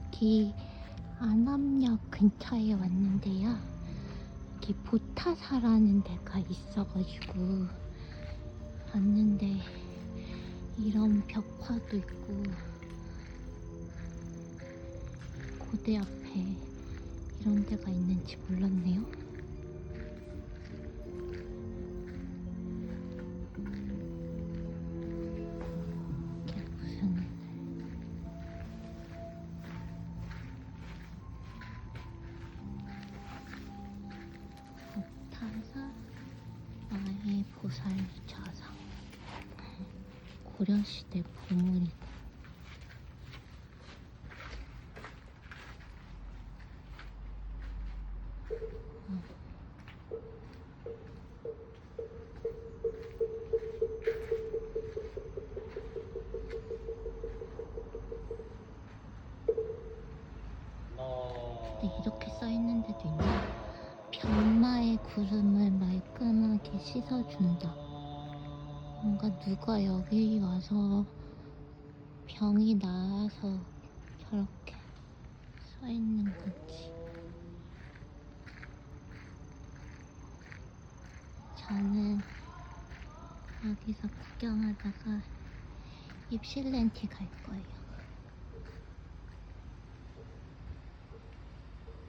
여기 안암역 근처에 왔는데요. 여기 보타사라는 데가 있어가지고 왔는데 이런 벽화도 있고 고대 앞에 이런 데가 있는지 몰랐네요. 보살 좌상. 고려시대 보물이고 근데 이렇게 써있는 데도 있네 병마의 구름을 말끔하게 씻어준다. 뭔가 누가 여기 와서 병이 나아서 저렇게 써 있는 건지. 저는 여기서 구경하다가 입실렌티 갈 거예요